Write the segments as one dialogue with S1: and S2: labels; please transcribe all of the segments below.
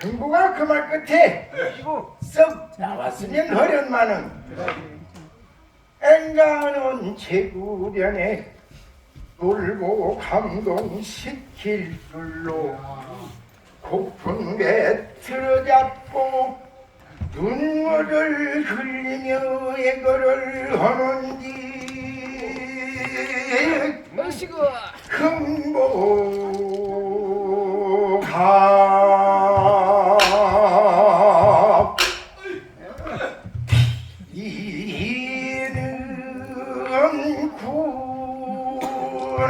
S1: 흥부가 그 말 끝에. 썩 나왔으면 허련만은. 앵간은 제구련에 놀고 감동시킬 줄로. 고픈 배 틀어잡고 눈물을 흘리며 애거를 하는지. 흥보가 구나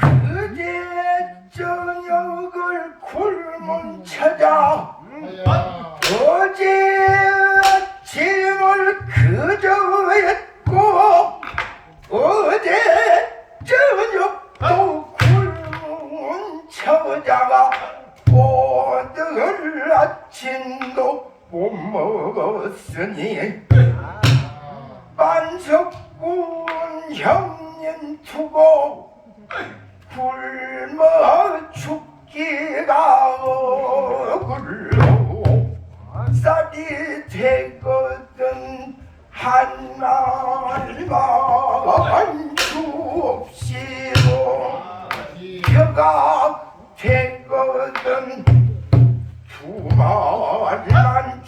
S1: 그제 저녁을 굶은 찾아 어제 아침을 처자가 오늘 아침도 못 먹었으니 이 되거든 한 말만 주옵시고 혀가 되거든 두 말만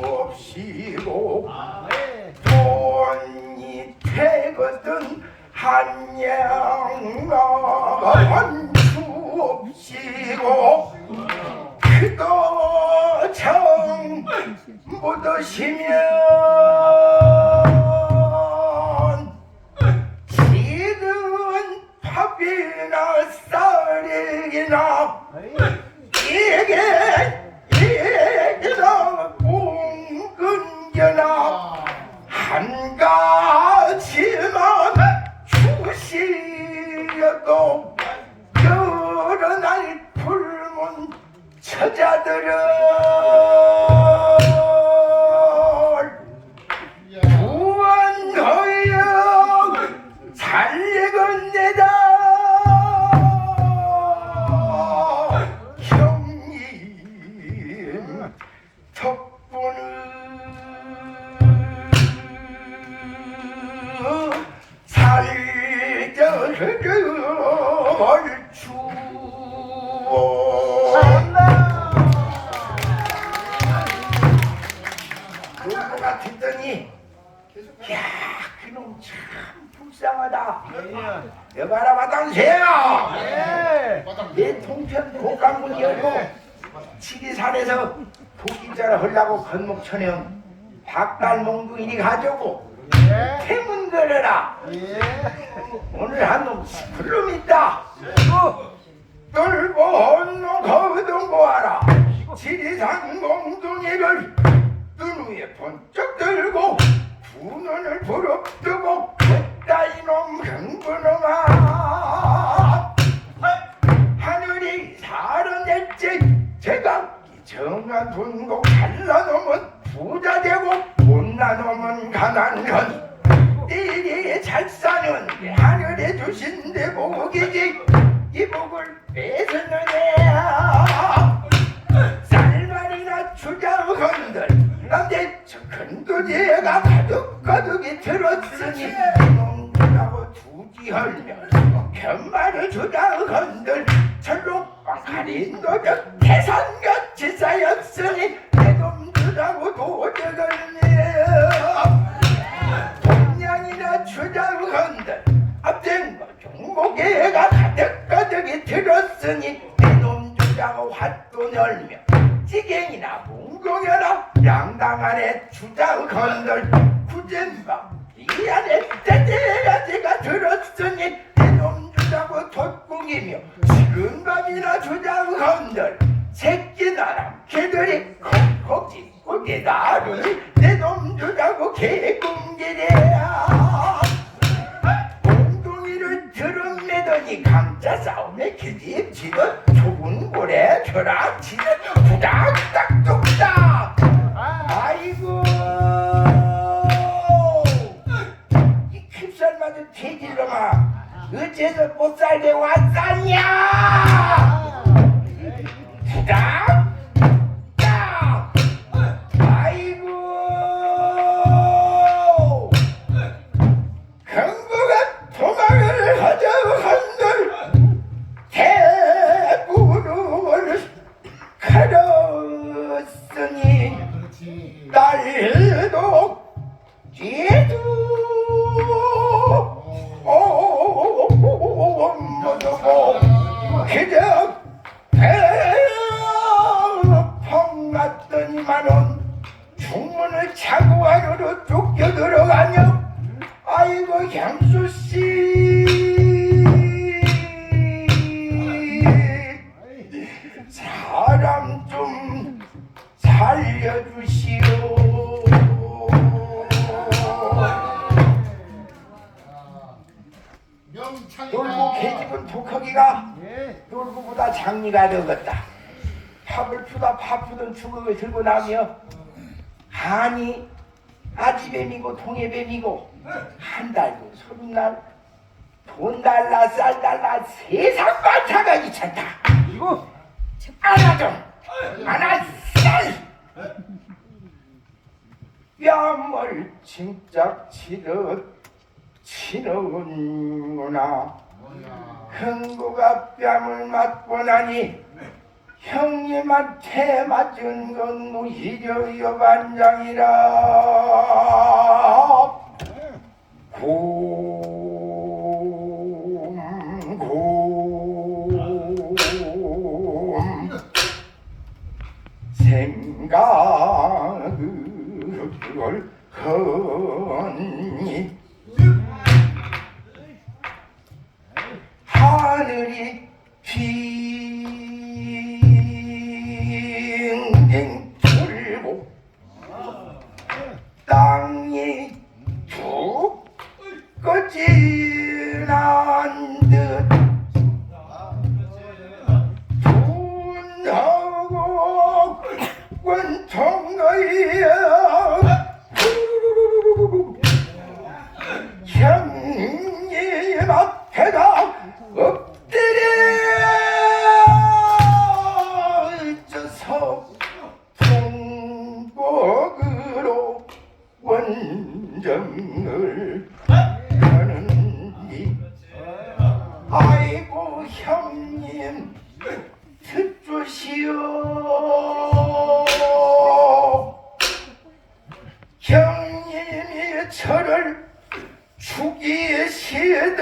S1: 주옵시고 돈이 되거든 한 양만 주옵시고 그도 정 묻으시면 지금 밥이나 쌀이나 이게 이게나 뭉근겨나 한 가지만 주시어도 여러 날 굶은 처자들을 참 불쌍하다. 여봐라 마당새야 내 통편 곡강문 열고 치기산에서 도끼자를 하려고 건목천연 박달몽둥이니 가져고 태문 걸어라. 오늘 한놈 스풀름 있다. 뚫고 혼노 거두고 와라. 지리산 몽둥이를 눈 위에 번쩍 들고 두 눈을 부릅뜨고 그따 이놈 흥분놈아. 하늘이 살아냈지. 제가 정한 분고 갈라놓으면 부자 되고 못나놓으면 가난하니 일이 잘 사는 게 하늘에 주신 대 복이지. 이 복을 뺏어내야 쌀말이나 주장건들. 남대 큰도지가 가득가득이 들었으니 놈들하고 두기헐며 견말을 주장건들 철로 가린 도적 태산같이 쌓였으니 내 놈들하고 도적을며 동양이나 주장건들 앞쟁과 종목에가 가득가득이 들었으니 내놈 주자고 핫돈 열며 지갱이나 몽공여라 양당 땅 안에 주장 건들 구젠바 이 안에 때때가 제가 들었으니 내놈 주자고 돋궁이며 지금 밤이나 주장 건들 새끼 나라 개들이 콕콕 짖고 깨달으니 내놈 주자고 개궁기래야. 몽둥이를 들어매더니 강자 싸움에 기집지는 좁은 고래 벼락치는 부닥딱 한들 대구를
S2: 그렇지.
S1: 날도 뒤도 못하고 그저 배펑 맞더니만은 중문을 차고 안으로 쫓겨 들어가며 아이고 향수 장리가 되었다. 팝을 푸다 파푸던 주걱을 들고 나며 아니 아지뱀이고 동해뱀이고 한 달고 서른 날돈 달라 쌀 달라 세상 반차가 귀찮다. 이거 안아줘 안아쌀 뺨을 침짝 치듯 치는구나. 흥부가 뺨을 맞고 나니 형님한테 맞은 건 오히려 여반장이라. 곰곰 생각을 하 Jesus. 저를 죽이시던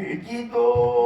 S1: 살